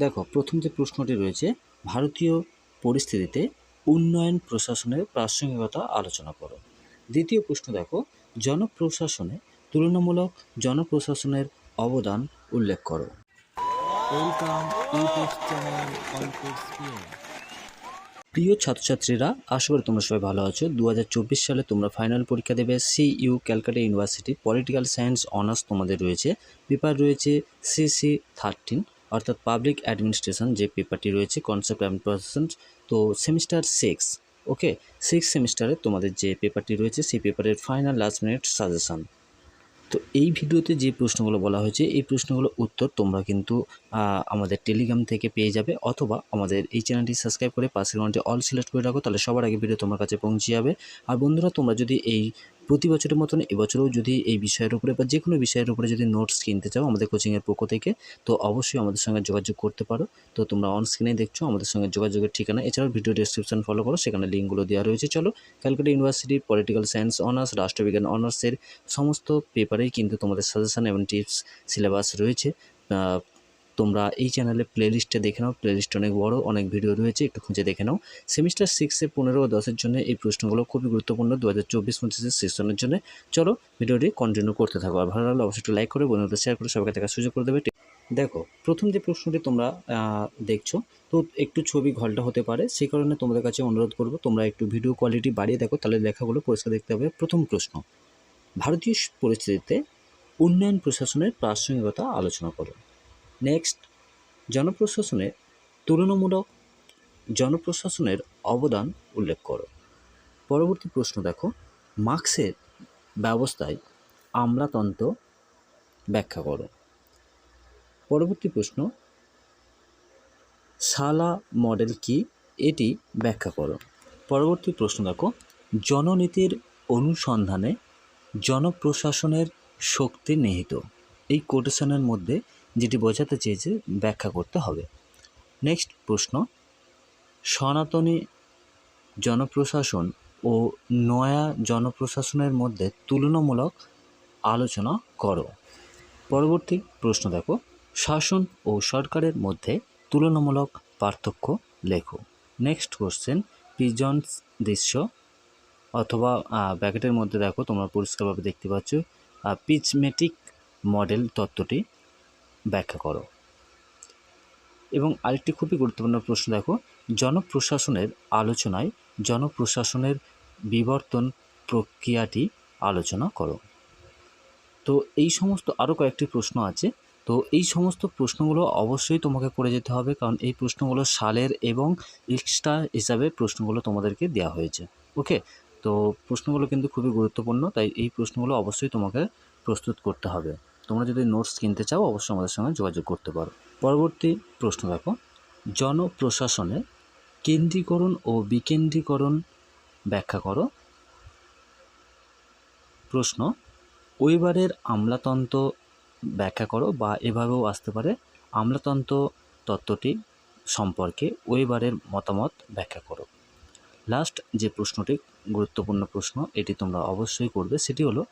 দেখো প্রথম যে প্রশ্নটি রয়েছে ভারতীয় পরিস্থিতিতে উন্নয়ন প্রশাসনের প্রাসঙ্গিকতা আলোচনা করো। দ্বিতীয় প্রশ্ন দেখো জনপ্রশাসনে তুলনামূলক জনপ্রশাসনের অবদান উল্লেখ করো। প্রিয় ছাত্রছাত্রীরা আশা করি তোমরা সবাই ভালো আছো। দু হাজার চব্বিশ সালে তোমরা ফাইনাল পরীক্ষা দেবে। C U Calcutta university political science honours তোমাদের রয়েছে। পেপার রয়েছে সিসি থার্টিন। অর্থাৎ পাবলিক অ্যাডমিনিস্ট্রেশন যে পেপারটি রয়েছে কনসেপ্ট অ্যান্ড প্রসেশন তো সেমিস্টার সিক্স ওকে সিক্স সেমিস্টারে তোমাদের যে পেপারটি রয়েছে, সেই পেপারের ফাইনাল লাস্ট মিনিট সাজেশন তো এই ভিডিওতে যে প্রশ্নগুলো বলা হয়েছে, এই প্রশ্নগুলোর উত্তর তোমরা কিন্তু আমাদের টেলিগ্রাম থেকে পেয়ে যাবে, অথবা আমাদের এই চ্যানেলটি সাবস্ক্রাইব করে পাশের ঘন্টি অল সিলেক্ট করে রাখো, তাহলে সবার আগে ভিডিও তোমার কাছে পৌঁছে যাবে। আর বন্ধুরা, তোমরা যদি এই প্রতি বছরের মতন এবছরেও যদি এই বিষয়ের উপরে বা যে কোনো বিষয়ের উপরে যদি নোটস কিনতে চাও আমাদের কোচিংয়ের পক্ষ থেকে, তো অবশ্যই আমাদের সঙ্গে যোগাযোগ করতে পারো। তো তোমরা অন স্ক্রিনে দেখছ আমাদের সঙ্গে যোগাযোগের ঠিকানা। এছাড়াও ভিডিও ডেসক্রিপশন ফলো করো, সেখানে লিঙ্কগুলো দেওয়া রয়েছে। চলো Calcutta University political science honours রাষ্ট্রবিজ্ঞান অনার্সের সমস্ত পেপারেই কিন্তু তোমাদের সাজেশন এবং টিপস সিলেবাস রয়েছে। তোমরা এই চ্যানেলে প্লেলিস্টে দেখে নাও। প্লেলিস্ট অনেক বড়, অনেক ভিডিও রয়েছে, একটু খুঁজে দেখে নাও। সেমিস্টার সিক্সে পনেরো ও দশের জন্য এই প্রশ্নগুলো খুবই গুরুত্বপূর্ণ দু হাজার চব্বিশ পঁচিশের সেশনের জন্য। চলো ভিডিওটি কন্টিনিউ করতে থাকো। আর ভালো লাগলে অবশ্যই একটু লাইক করে বন্ধুদের শেয়ার করে সবাইকে দেখার সুযোগ করে দেবে। দেখো, প্রথম যে প্রশ্নটি তোমরা দেখছ, তো একটু ছবি ঘলটা হতে পারে, সেই কারণে তোমাদের কাছে অনুরোধ করব, তোমরা একটু ভিডিও কোয়ালিটি বাড়িয়ে দেখো, তাহলে লেখাগুলো পরিষ্কার দেখতে হবে। প্রথম প্রশ্ন, ভারতীয় পরিস্থিতিতে উন্নয়ন প্রশাসনের প্রাসঙ্গিকতা আলোচনা করো। নেক্সট জনপ্রশাসনে তুলনামূলক জনপ্রশাসনের অবদান উল্লেখ করো। পরবর্তী প্রশ্ন দেখো, মার্ক্সের ব্যবস্থায় আমলাতন্ত্র ব্যাখ্যা করো। পরবর্তী প্রশ্ন শালা মডেল কি? এটি ব্যাখ্যা করো। পরবর্তী প্রশ্ন দেখো, জননীতির অনুসন্ধানে জনপ্রশাসনের শক্তি নিহিত। এই কোটেশনের মধ্যে যেটি বোঝাতে চেয়েছে ব্যাখ্যা করতে হবে। নেক্সট প্রশ্ন, সনাতনী জনপ্রশাসন ও নয়া জনপ্রশাসনের মধ্যে তুলনামূলক আলোচনা করো। পরবর্তী প্রশ্ন দেখো, শাসন ও সরকারের মধ্যে তুলনামূলক পার্থক্য লেখো। নেক্সট কোশ্চেন, পিজন্স দৃশ্য অথবা ব্যাকেটের মধ্যে দেখো, তোমরা পরিষ্কারভাবে দেখতে পাচ্ছ পিচমেটিক মডেল তত্ত্বটি ব্যাখ্যা করো। এবং আরেকটি খুবই গুরুত্বপূর্ণ প্রশ্ন দেখো, জনপ্রশাসনের আলোচনায় জনপ্রশাসনের বিবর্তন প্রক্রিয়াটি আলোচনা করো। তো এই সমস্ত আরও কয়েকটি প্রশ্ন আছে। তো এই সমস্ত প্রশ্নগুলো অবশ্যই তোমাকে করে যেতে হবে, কারণ এই প্রশ্নগুলো সালের এবং এক্সট্রা হিসাবে প্রশ্নগুলো তোমাদেরকে দেওয়া হয়েছে। ওকে? তো প্রশ্নগুলো কিন্তু খুবই গুরুত্বপূর্ণ, তাই এই প্রশ্নগুলো অবশ্যই তোমাকে প্রস্তুত করতে হবে। তোমরা যদি নোটস কিনতে চাও, অবশ্যই আমাদের সঙ্গে যোগাযোগ করতে পারো। পরবর্তী প্রশ্ন দেখো। জনপ্রশাসনে কেন্দ্রীকরণ ও বিকেন্দ্রীকরণ ব্যাখ্যা করো। প্রশ্ন, ওইবারের আমলাতন্ত্র ব্যাখ্যা করো বা এভাবেও আসতে পারে। আমলাতন্ত্র তত্ত্বটি সম্পর্কে ওইবারের মতামত ব্যাখ্যা করো। লাস্ট যে প্রশ্নটি, গুরুত্বপূর্ণ প্রশ্ন, এটি তোমরা অবশ্যই করবে, সেটি হলো,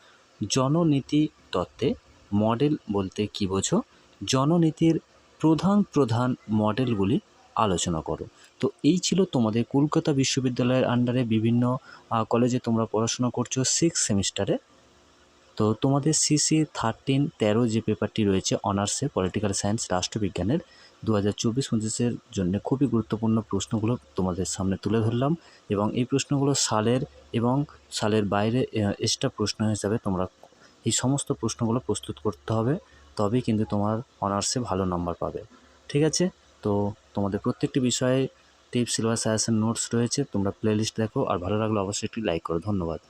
জননীতি তত্ত্বে মডেল বলতে কী বোঝো? জননীতির প্রধান প্রধান মডেলগুলি আলোচনা করো। তো এই ছিল তোমাদের কলকাতা বিশ্ববিদ্যালয়ের আন্ডারে বিভিন্ন কলেজে তোমরা পড়াশোনা করছ সিক্স সেমিস্টারে তো তোমাদের সিসি থার্টিন তেরো যে পেপারটি রয়েছে অনার্সে পলিটিক্যাল সায়েন্স রাষ্ট্রবিজ্ঞানের দু হাজার চব্বিশ পঁচিশের জন্য খুবই গুরুত্বপূর্ণ প্রশ্নগুলো তোমাদের সামনে তুলে ধরলাম এবং এই প্রশ্নগুলো সালের এবং সালের বাইরে এক্সট্রা প্রশ্ন হিসাবে তোমরা এই সমস্ত প্রশ্নগুলো প্রস্তুত করতে হবে, তবেই কিন্তু তোমার অনার্সে ভালো নম্বর পাবে। ঠিক আছে? তো তোমাদের প্রত্যেকটি বিষয়ে টিপস, সিলেবাস, সাজেশন, নোটস রয়েছে, তোমরা প্লেলিস্ট দেখো, আর ভালো লাগলে অবশ্যই একটি লাইক করো। ধন্যবাদ।